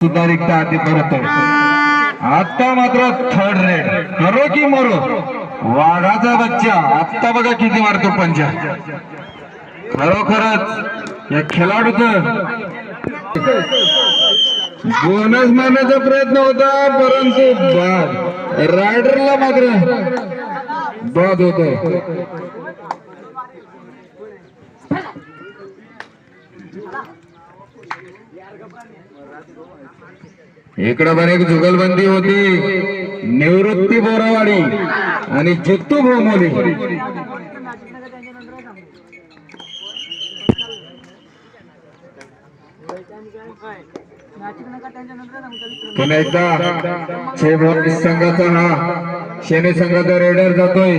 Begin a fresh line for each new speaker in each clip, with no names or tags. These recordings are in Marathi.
सुद्धा रिक्त आधी परत आता मात्र थर्ड रेड करो की मरो? वाघाचा बच्चा. आता बघा किती मारतो पंजाब खरोखरच या खेळाडूच. बोनस मारण्याचा प्रयत्न होता परंतु बाद. रायडरला मात्र बाद होतो. इकडं पण एक जुगलबंदी होती. निवृत्ती बोरावाडी आणि जित्तू भोमोली. पुन्हा एकदा संघाचा हा. शेने संघाचा रेडर जातोय.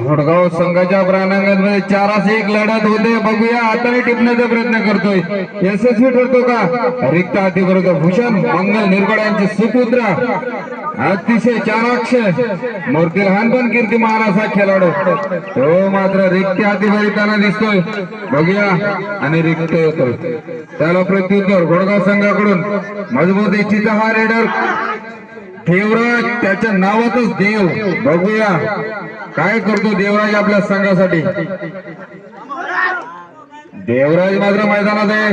हुडगाव संघाच्या प्राणांगणमध्ये चारास एक लढत होते. बघूया हाताने टिपण्याचा प्रयत्न करतोय. यशस्वी ठरतो का? रिक्त हाती बरोबर भूषण मंगल निरगड यांचे सुपुत्र. अतिशय चाराक्ष. मूर्ती लहानपण कीर्तिमान असा खेळाडू. तो मात्र रिक्त हाती भरिताना दिसतोय. बघूया आणि रिक्त येतोय. त्याला प्रत्युत्तर घोडगाव संघाकडून. मजबूत इच्छित हा रेडर ठेवराज त्याच्या नावातच देव. बघूया. काय करतो देवराज आपल्या संघासाठी? देवराज मात्र मैदानात आहे.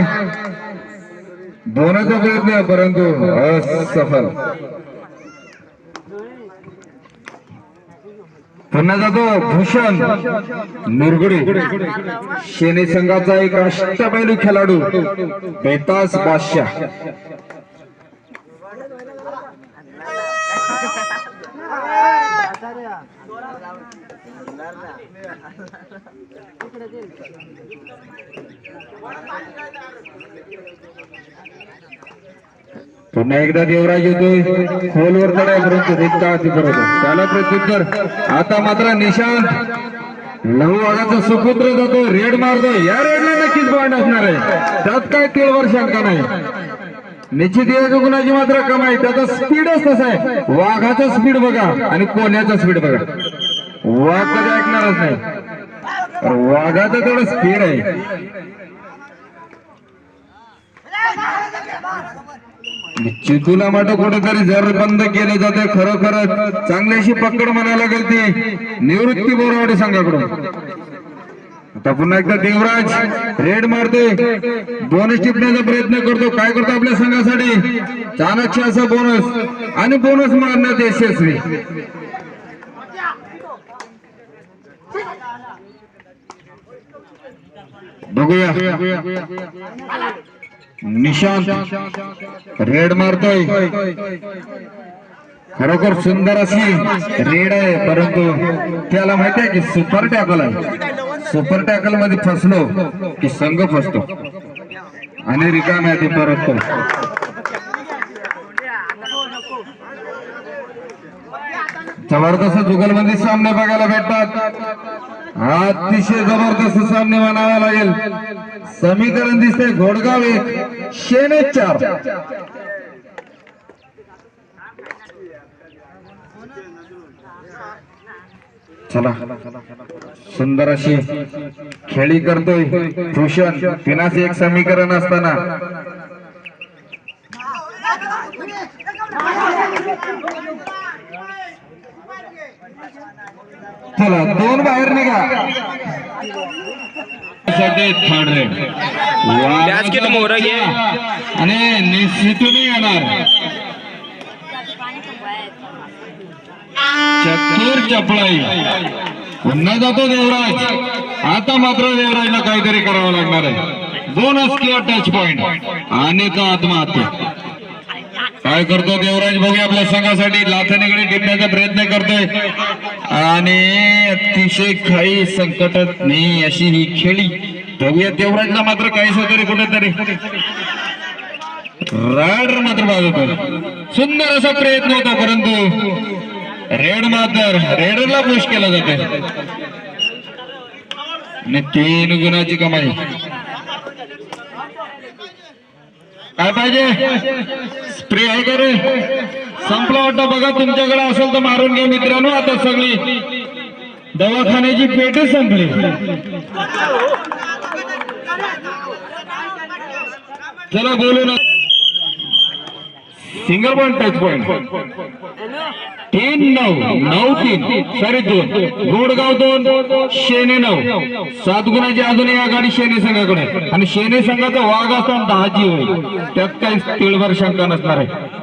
दोनाचा प्रयत्न परंतु असफल पुन्हा जातो भूषण मुरगुडे. शेने संघाचा एक अष्टपैलू खेळाडू बेतास बादशाह. पुन्हा एकदा देवराज येतोय. खोलवर तडा परंतु रिक्त त्याला प्रत्युत्तर. आता मात्र निशांत. लहू वाघाचा सुपुत्र जातो रेड मारतो या रेडला नक्कीच पॉईंट असणार आहे. त्यात काय केळवर शंका नाही? निश्चित एक गुणाची मात्र कमाई? त्याचा स्पीडच तसा आहे. वाघाचा स्पीड बघा आणि कोण्याचा स्पीड बघा. वाघ कधी ऐकणारच नाही. वाघाचा वाघाचं स्पीड आहे. चितूला माट कुठेतरी जर बंद केले जाते खरोखरच चांगल्याशी पकड म्हणायला लागेल ती. निवृत्ती बोरावडे संघाकडून. आता पुन्हा एकदा देवराज रेड मारतोय. बोनस टिपण्याचा प्रयत्न करतो. काय करतो आपल्या संघासाठी? चाणक्य असा बोनस आणि बोनस मारण्यात यशस्वी. बघूया. निशांत रेड मारतोय. खरोखर सुंदर अशी रेड आहे परंतु त्याला माहिती आहे की सुपर टॅकल आहे. सुपर टॅकलमध्ये फसलो की संघ फसतो. आणि रिकाम्या ते परततो जबरदस्त जुगलबंदी सामने बघायला भेटतात. अतिशय जबरदस्त सामने म्हणावा लागेल. समीकरण दिसते घोडगाव एक शेने चार. चला. सुंदर अशी खेळी करतोय भूषण. पिनाच एक समीकरण असताना. चला दोन बाहेर निघा. थर्ड रेड
Basket मोहरा घे.
आणि निश्चितून येणार. चतुर चपळाई. पुन्हा जातो देवराज. आता मात्र देवराजला काहीतरी करावं लागणार आहे. बोनस किंवा टच पॉइंट आणि तो आत्महत्या. काय करतो देवराज? बघूया आपल्या संघासाठी लाथणीकडे टिपण्याचा प्रयत्न करतोय. आणि अतिशय काही संकटात नाही अशी ही खेळी. बघूया देवराजला मात्र काहीच तरी कुठेतरी. राड मात्र बाजूत सुंदर असा प्रयत्न होता परंतु रेड मात्र रेडरला पुश केला जाते आणि तीन गुणाची कमाई. काय पाहिजे? स्प्रे आहे का रे? संपला वाटतं बघा तुमच्याकडे असेल तर मारून घ्या मित्रांनो. आता सगळी दवाखान्याची पेटच संपली. चला बोलू ना. सिंगल पॉईंट टच पॉईंट तीन नऊ नऊ तीन सॉरी दोन. गोडगाव दोन शेने नऊ. सात गुणाची अजूनही आघाडी शेने संघाकडे. आणि शेने संघाचा वाघ असताना दहाची होईल त्यात काही तिळभर शंका नसणार आहे.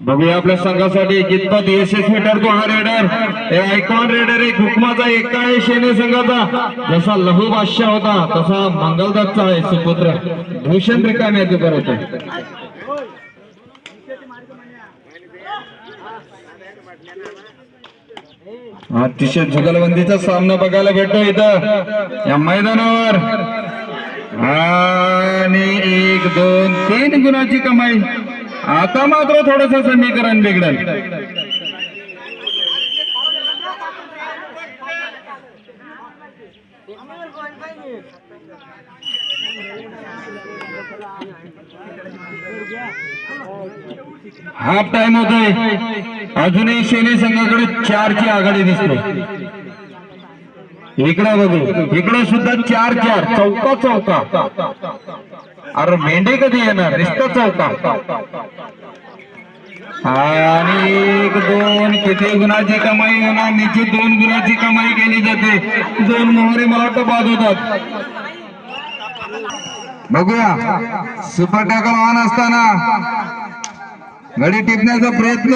बघूया आपल्या संघासाठी जितपत यशस्वी ठरतो हा रेडर हे आयकॉन रेडर एक हुकमाचा एका आहे शेने संघाचा. जसा लहू बादशाह होता तसा मंगलदासचा आहे सुपुत्र. भूषण रिकाम्या ते आहे अतिशय जुगलबंदीचा सामना बघायला भेटतो इथं. या मैदानावर. आणि एक दोन तीन गुणाची कमाई. आता मात्र थोडस समीकरण बिघडल. हाफ टाइम होतोय. अजूनही सेने संघाकडे चारची आघाडी दिसते. इकडे बघू. इकडे सुद्धा चार चार. चौका चौका. अरे मेंढे कधी येणार? रिश्ता चौका. आणि एक दोन. किती गुणाची कमाई होणार? निश्चित दोन गुणाची कमाई केली जाते. दोन मोहरे मला वाटतं बाद होतात. बघूया. सुपर टॅकल ऑन असताना गडी टिपण्याचा प्रयत्न.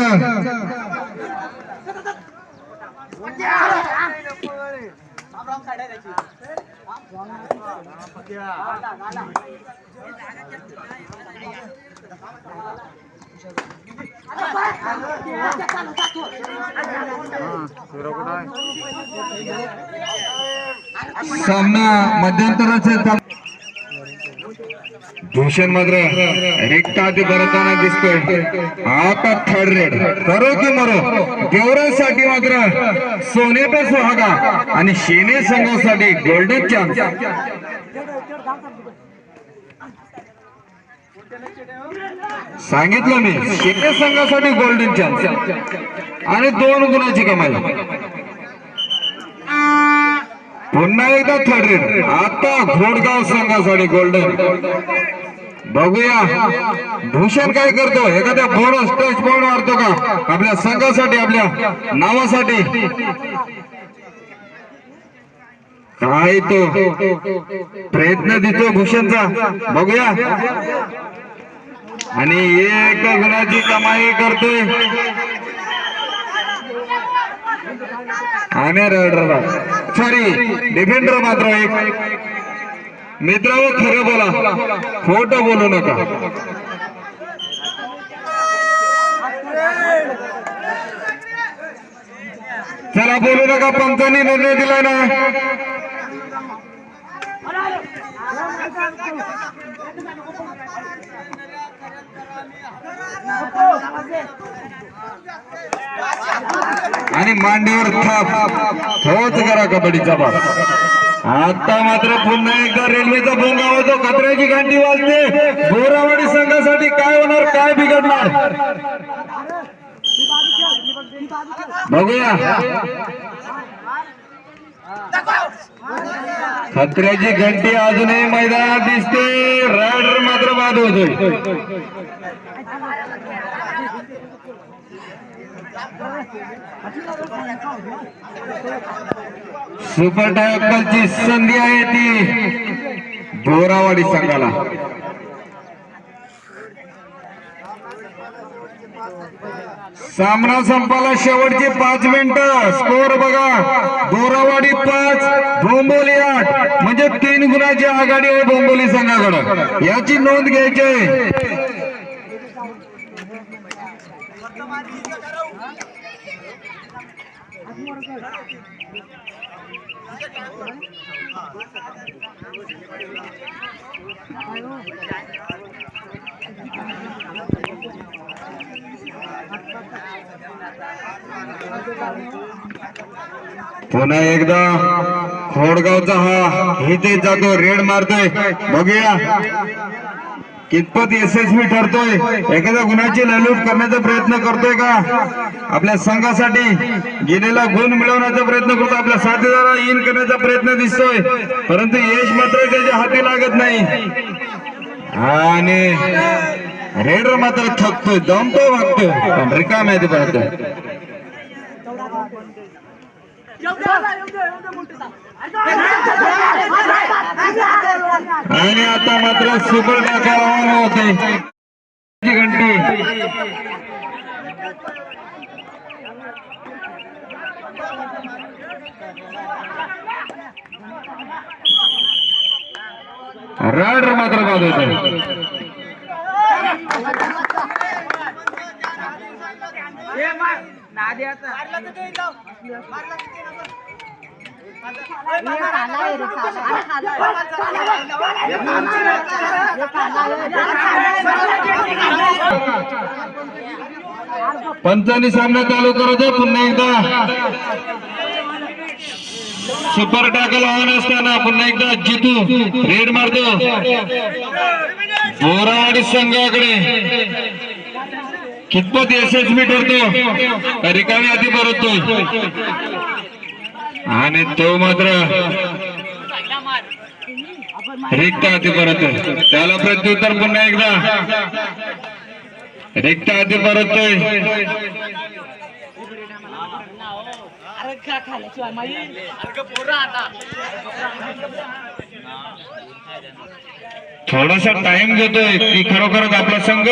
सामना मध्यंतराचे भूषण मात्र रिक्त आधी भरताना दिसतोय. आता थर्ड रेड. करो की मरो. गेवरांसाठी मात्र सोने पे सुहागा आणि शेने संघासाठी गोल्डन चान्स सांगितलं मी शेने संघासाठी गोल्डन चान्स आणि दोन गुणाची कमाई. पुन्हा एकदा थर्ड आता घोडगाव संघासाठी गोल्डन बघूया. भूषण काय करतो? एखाद्या बोनस टच पॉईंट मारतो का? आपल्या संघासाठी आपल्या नावासाठी. काय तो? प्रयत्न दिसतो भूषणचा. बघूया. आणि एक गुणाची कमाई करतोय. आणि रडर सॉरी डिफेंडर मात्र एक. मित्रांनो खरं बोला. खोट बोलू नका. चला बोलू नका. पंचांनी निर्णय दिलाय ना? आणि मांडीवर थाप. तोच करा कबड्डीचा बाप आता मात्र पुन्हा एकदा रेल्वेचा भोंगा होतो कचऱ्याची गांडी वाजते. बोरावाडी संघासाठी काय होणार काय बिघडणार? बघूया. खत्र्याची घंटी अजूनही मैदानात दिसते. रायडर मात्र बाद होतोय. सुपर टॅकलची संधी आहे ती बोरावाडी संघाला. सामना संपाला शेवटची पाच मिनिटं. स्कोर बघा. बोरावाडी पाच बोंबोली आठ. म्हणजे तीन गुणाची आघाडी आहे बोंबोली संघाकडं. याची नोंद घ्यायची आहे. पुन्हा एकदा खोडगावचा हा इथे जातो रेड मारतोय. बघूया. कितपत यशस्वी ठरतोय एखाद्या गुणाची ललूट करण्याचा प्रयत्न करतोय का आपल्या संघासाठी गेलेला गुण मिळवण्याचा प्रयत्न करतो आपल्या साथीदारा इन करण्याचा प्रयत्न दिसतोय परंतु यश मात्र त्याच्या हाती लागत नाही आणि रेडर मात्र थकतोय दमतोय वागतोय पण आहे ते पाहतोय आणि आता मात्र सुपर टाका ऑन होते. घंटी. राडर मात्र बाद होते. पंचानी सामना चालू करायचा पुन्हा एकदा. सुपर टॅकल ऑन असताना पुन्हा एकदा जितू रेड मारतो. बोरावाडी संघाकडे. कितपत यशस्वी ठरतो. रिकामी आधी परततो आणि तो मात्र रिक्त हाती परत. त्याला प्रत्युत्तर पुन्हा एकदा. रिक्त हाती थोडासा टाइम घेतोय की खरोखरच आपला संघ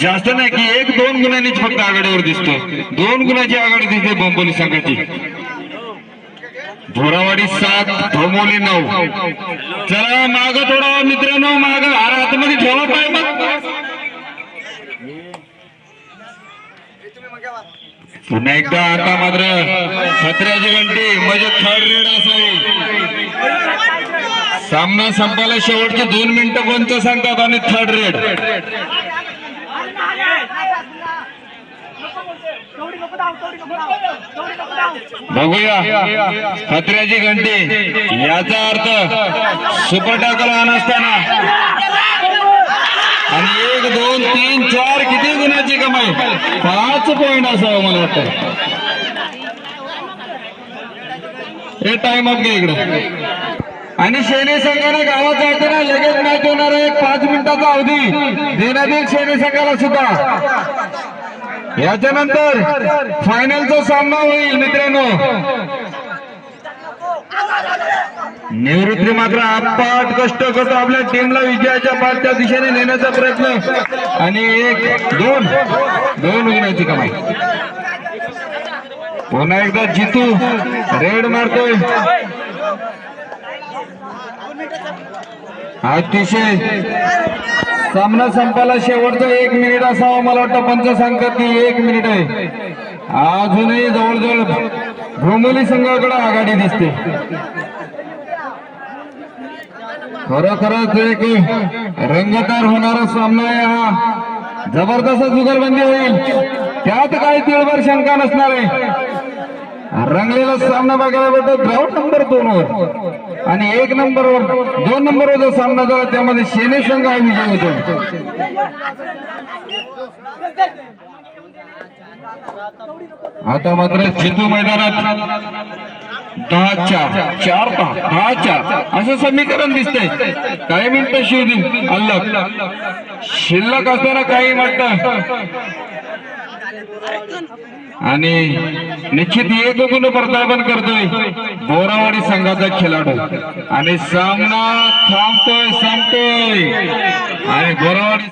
जास्त नाही की एक दोन गुणांनीच फक्त आघाडीवर दिसतो. दोन गुणाची आघाडी दिसते बोंबोली संघाची. घोरावाडी सात धोमोली नऊ. चला माग थोडा मित्रांनो माग. अरे आतमध्ये ठेवा पाय मग. पुन्हा एकदा आता मात्र खत्र्याची घंटी म्हणजे थर्ड रेड असावी. सामना संपायला शेवटचे दोन मिनिटं कोणतं सांगतात आणि थर्ड रेड बघूया. खत्र्याची घंटी. याचा अर्थ सुपर टाकल ऑन असताना आणि एक दोन तीन चार किती गुणाची कमाई? पाच पॉइंट असावं मला वाटतं. हे टाइम अप घे इकडे. आणि सेने संघाने गावात जाताना लगेच मॅच होणार आहे. एक पाच मिनिटाचा अवधी. देण्यात येईल सेने संघाला सुद्धा. याच्यानंतर फायनलचा सामना होईल मित्रांनो. निवृत्ती मात्र अपाट कष्ट करतो आपल्या टीमला विजयाच्या पाठच्या दिशेने नेण्याचा प्रयत्न. आणि एक दोन दोन गुणाची कमाई. पुन्हा एकदा जितू रेड मारतोय. अतिशय सामना संपायला शेवटचा एक मिनिट असावा मला वाटतं. पंच सांगतात की एक मिनिट आहे. अजूनही जवळजवळ भोमोली संघाकडे आघाडी दिसते. खरोखरच एक रंगतार होणारा सामना आहे हा. जबरदस्त जुगलबंदी होईल. त्यात काही तिळभर शंका नसणार आहे. रंगलेला सामना बघायला भेटतो ग्राउंड नंबर दोन वर. आणि एक नंबरवर दोन नंबरवर जो सामना झाला त्यामध्ये शेने संघ हा विजय होतो आता मात्र जिंतू मैदानात दहा चार चार दहा दहा चार असं समीकरण दिसतंय. काही मिनिटं शिवतील अल्लग. शिल्लक असताना काही वाटतं? आणि निश्चित एक गुण प्रतापन करतोय बोरावाडी संघाचा खेळाडू. आणि सामना थांबतोय संपतोय. आणि बोरावाडी